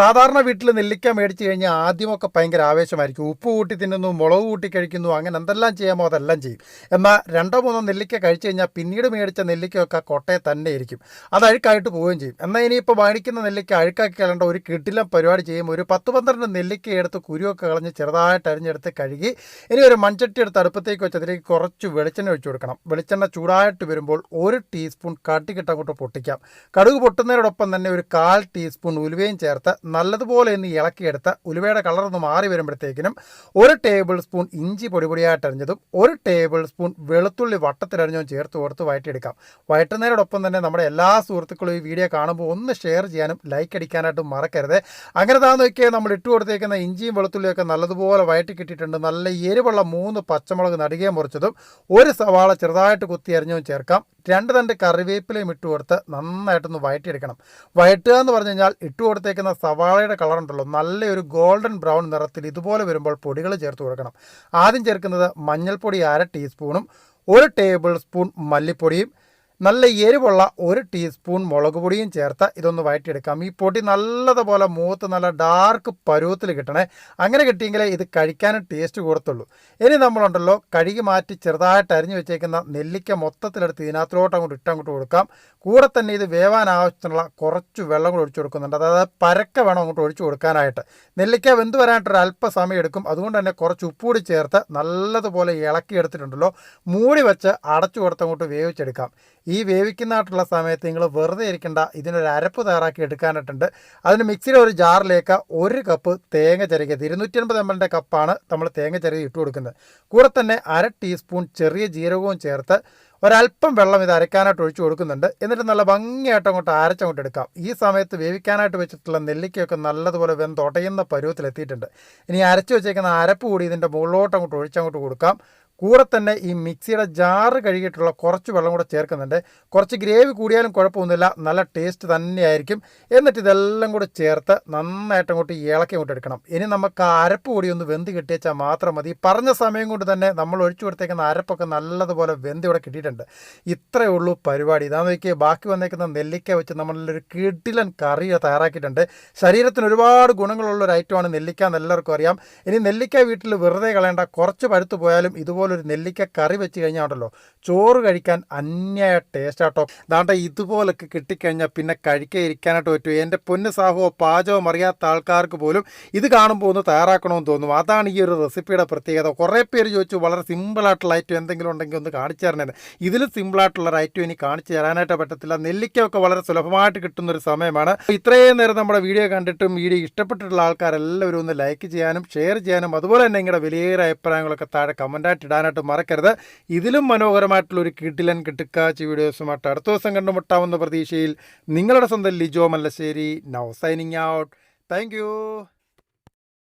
സാധാരണ വീട്ടിൽ നെല്ലിക്ക മേടിച്ചു കഴിഞ്ഞാൽ ആദ്യമൊക്കെ ഭയങ്കര ആവേശമായിരിക്കും. ഉപ്പ് കൂട്ടി തിന്നുന്നു മുളക് കൂട്ടി കഴിക്കുന്നു അങ്ങനെ എന്തെല്ലാം ചെയ്യാമോ അതെല്ലാം ചെയ്യും. എന്നാൽ രണ്ടോ മൂന്നോ നെല്ലിക്ക കഴിച്ചു കഴിഞ്ഞാൽ പിന്നീട് മേടിച്ച നെല്ലിക്കയൊക്കെ കൊട്ടയെ തന്നെ ഇരിക്കും. അത് അഴുക്കായിട്ട് പോവുകയും ചെയ്യും. എന്നാൽ ഇനിയിപ്പോൾ വാങ്ങിക്കുന്ന നെല്ലിക്ക അഴുക്കാക്കി കളണ്ട ഒരു കിട്ടിലം പരിപാടി ചെയ്യും. ഒരു പത്ത് പന്ത്രണ്ട് നെല്ലിക്ക എടുത്ത് കുരുവൊക്കെ കളഞ്ഞ് ചെറുതായിട്ട് അരിഞ്ഞെടുത്ത് കഴുകി ഇനി ഒരു മൺചട്ടി എടുത്ത് അടുപ്പത്തേക്ക് വെച്ച് അതിലേക്ക് കുറച്ച് വെളിച്ചെണ്ണ ഒഴിച്ചു കൊടുക്കണം. വെളിച്ചെണ്ണ ചൂടായിട്ട് വരുമ്പോൾ ഒരു ടീസ്പൂൺ കാട്ടിക്കിട്ട് അങ്ങോട്ട് പൊട്ടിക്കാം. കടുക് പൊട്ടുന്നതിനോടൊപ്പം തന്നെ ഒരു കാൽ ടീസ്പൂൺ ഉലുവയും ചേർത്ത് നല്ലതുപോലെ ഒന്ന് ഇളക്കിയെടുത്ത് ഉലുവയുടെ കളർ ഒന്ന് മാറി വരുമ്പോഴത്തേക്കിനും ഒരു ടേബിൾ സ്പൂൺ ഇഞ്ചി പൊടി പൊടിയായിട്ട് അരിഞ്ഞതും ഒരു ടേബിൾ സ്പൂൺ വെളുത്തുള്ളി വട്ടത്തിലരിഞ്ഞതും ചേർത്ത് കൊടുത്ത് വഴറ്റിയെടുക്കാം വഴറ്റുന്നതിനോടൊപ്പം തന്നെ നമ്മുടെ എല്ലാ സുഹൃത്തുക്കളും ഈ വീഡിയോ കാണുമ്പോൾ ഒന്ന് ഷെയർ ചെയ്യാനും ലൈക്ക് അടിക്കാനായിട്ടും മറക്കരുത്. അങ്ങനെ താന്ന് നോക്കിയാൽ നമ്മൾ ഇട്ട് കൊടുത്തേക്കുന്ന ഇഞ്ചിയും വെളുത്തുള്ളിയൊക്കെ നല്ലതുപോലെ വഴറ്റി കിട്ടിയിട്ടുണ്ട്. നല്ല എരിവുള്ള മൂന്ന് പച്ചമുളക് നടുകയും മുറിച്ചതും ഒരു സവാള ചെറുതായിട്ട് കുത്തി അരിഞ്ഞതും ചേർക്കാം. രണ്ട് തണ്ട് കറിവേപ്പിലയും ഇട്ട് കൊടുത്ത് നന്നായിട്ടൊന്ന് വഴറ്റിയെടുക്കണം വഴറ്റുക എന്ന് പറഞ്ഞു കഴിഞ്ഞാൽ ഇട്ട് കൊടുത്തേക്കുന്ന സവാളയുടെ കളർ ഉണ്ടല്ലോ നല്ലൊരു ഗോൾഡൻ ബ്രൗൺ നിറത്തിൽ ഇതുപോലെ വരുമ്പോൾ പൊടികൾ ചേർത്ത് കൊടുക്കണം. ആദ്യം ചേർക്കുന്നത് മഞ്ഞൾപ്പൊടി അര ടീസ്പൂണും ഒരു ടേബിൾ സ്പൂൺ മല്ലിപ്പൊടിയും നല്ല എരിവുള്ള ഒരു ടീസ്പൂൺ മുളക് പൊടിയും ചേർത്ത് ഇതൊന്ന് വഴറ്റിയെടുക്കാം ഈ പൊടി നല്ലതുപോലെ മൂത്ത് നല്ല ഡാർക്ക് പരുവത്തിൽ കിട്ടണേ. അങ്ങനെ കിട്ടിയെങ്കിലേ ഇത് കഴിക്കാനും ടേസ്റ്റ് കൊടുത്തുള്ളൂ. ഇനി നമ്മളുണ്ടല്ലോ കഴുകി മാറ്റി ചെറുതായിട്ട് അരിഞ്ഞു വെച്ചേക്കുന്ന നെല്ലിക്ക മൊത്തത്തിലെടുത്ത് ഇതിനകത്തിലോട്ട് അങ്ങോട്ട് ഇട്ടങ്ങോട്ട് കൊടുക്കാം. കൂടെ തന്നെ ഇത് വേവാൻ ആവശ്യത്തിനുള്ള കുറച്ച് വെള്ളം കൂടി ഒഴിച്ചു കൊടുക്കുന്നുണ്ട്. അതായത് പരക്ക വേണം അങ്ങോട്ട് ഒഴിച്ചു കൊടുക്കാനായിട്ട്. നെല്ലിക്ക വെന്ത് വരാനായിട്ടൊരു അല്പസമയം എടുക്കും. അതുകൊണ്ട് തന്നെ കുറച്ച് ഉപ്പ് കൂടി ചേർത്ത് നല്ലതുപോലെ ഇളക്കി എടുത്തിട്ടുണ്ടല്ലോ. മൂടി വെച്ച് അടച്ചു കൊടുത്ത് അങ്ങോട്ട് വേവിച്ചെടുക്കാം. ഈ വേവിക്കുന്നതായിട്ടുള്ള സമയത്ത് നിങ്ങൾ വെറുതെ ഇരിക്കേണ്ട. ഇതിനൊരു അരപ്പ് തയ്യാറാക്കി എടുക്കാനായിട്ടുണ്ട്. അതിന് മിക്സിയുടെ ഒരു ജാറിലേക്ക് ഒരു കപ്പ് തേങ്ങ ചിരകിയത്. ഇരുന്നൂറ്റി അൻപത് എം എല്ലിന്റെ കപ്പാണ് നമ്മൾ തേങ്ങ ചിരകി ഇട്ട് കൊടുക്കുന്നത്. കൂടെ തന്നെ അര ടീസ്പൂൺ ചെറിയ ജീരകവും ചേർത്ത് ഒരല്പം വെള്ളം ഇത് അരയ്ക്കാനായിട്ട് ഒഴിച്ചു കൊടുക്കുന്നുണ്ട്. എന്നിട്ട് നല്ല ഭംഗിയായിട്ട് അങ്ങോട്ട് അരച്ചങ്ങോട്ട് എടുക്കാം. ഈ സമയത്ത് വേവിക്കാനായിട്ട് വെച്ചിട്ടുള്ള നെല്ലിക്കയൊക്കെ നല്ലതുപോലെ വെന്തൊടയുന്ന പരുവത്തിലെത്തിയിട്ടുണ്ട്. ഇനി അരച്ചു വെച്ചേക്കുന്ന അരപ്പ് കൂടി ഇതിന്റെ മുകളിലോട്ട് അങ്ങോട്ട് ഒഴിച്ചങ്ങോട്ട് കൊടുക്കാം. കൂടെ തന്നെ ഈ മിക്സിയുടെ ജാറ് കഴുകിയിട്ടുള്ള കുറച്ച് വെള്ളം കൂടെ ചേർക്കുന്നുണ്ട്. കുറച്ച് ഗ്രേവി കൂടിയാലും കുഴപ്പമൊന്നുമില്ല. നല്ല ടേസ്റ്റ് തന്നെയായിരിക്കും. എന്നിട്ട് ഇതെല്ലാം കൂടെ ചേർത്ത് നന്നായിട്ട് അങ്ങോട്ട് ഇളക്കി അങ്ങോട്ട് എടുക്കണം. ഇനി നമുക്ക് അരപ്പ് കൂടി ഒന്ന് വെന്ത് കിട്ടിയച്ചാൽ മാത്രം മതി. പറഞ്ഞ സമയം കൊണ്ട് തന്നെ നമ്മൾ ഒഴിച്ചു കൊടുത്തേക്കുന്ന അരപ്പൊക്കെ നല്ലതുപോലെ വെന്ത് ഇവിടെ കിട്ടിയിട്ടുണ്ട്. ഇത്രയേ ഉള്ളൂ പരിപാടി. ഇതാന്ന് നോക്കിയാൽ ബാക്കി വന്നേക്കുന്ന നെല്ലിക്ക വെച്ച് നമ്മളൊരു കിടിലൻ കറി തയ്യാറാക്കിയിട്ടുണ്ട്. ശരീരത്തിന് ഒരുപാട് ഗുണങ്ങളുള്ള ഒരു ഐറ്റമാണ് നെല്ലിക്ക എന്ന് എല്ലാവർക്കും അറിയാം. ഇനി നെല്ലിക്ക വീട്ടിൽ വെറുതെ കളയേണ്ട. കുറച്ച് പഴുത്ത് പോയാലും ഇതുപോലെ ഒരു നെല്ലിക്ക കറി വെച്ച് കഴിഞ്ഞാൽ ഉണ്ടല്ലോ ചോറ് കഴിക്കാൻ അന്യായ ടേസ്റ്റ് ആട്ടോ. ദാണ്ട ഇതുപോലൊക്കെ കിട്ടിക്കഴിഞ്ഞാൽ പിന്നെ കഴിക്കാൻ ഇരിക്കാനായിട്ട് പറ്റും. എന്റെ പൊന്ന് സാഹോ പാചകവും അറിയാത്ത ആൾക്കാർക്ക് പോലും ഇത് കാണുമ്പോൾ ഒന്ന് തയ്യാറാക്കണമെന്ന് തോന്നും അതാണ് ഈ ഒരു റെസിപ്പിയുടെ പ്രത്യേകത. കുറേ പേര് ചോദിച്ചു വളരെ സിമ്പിളായിട്ടുള്ള ഐറ്റം എന്തെങ്കിലും ഉണ്ടെങ്കിൽ ഒന്ന് കാണിച്ചു തരണേ ഇതിൽ സിമ്പിളായിട്ടുള്ള ഒരു ഐറ്റം ഇനി കാണിച്ചു തരാനായിട്ട് പറ്റത്തില്ല. നെല്ലിക്കൊക്കെ വളരെ സുലഭമായിട്ട് കിട്ടുന്ന ഒരു സമയമാണ് ഇത്രയും നേരം നമ്മുടെ വീഡിയോ കണ്ടിട്ടും വീഡിയോ ഇഷ്ടപ്പെട്ടിട്ടുള്ള ആൾക്കാരെല്ലാവരും ഒന്ന് ലൈക്ക് ചെയ്യാനും ഷെയർ ചെയ്യാനും അതുപോലെ തന്നെ നിങ്ങളുടെ വലിയ അഭിപ്രായങ്ങളൊക്കെ താഴെ കമന്റായിട്ട് ഇടാനായിട്ട് മറക്കരുത്. ഇതിലും മനോഹരമായിട്ടുള്ള ഒരു കിട്ടിലൻ കിട്ടുക്കാച്ചി വീഡിയോസുമായിട്ട് അടുത്ത ദിവസം കണ്ടുമുട്ടാവുന്ന പ്രതീക്ഷയിൽ നിങ്ങളുടെ സ്വന്തം Lijo Mallassery. Now signing out thank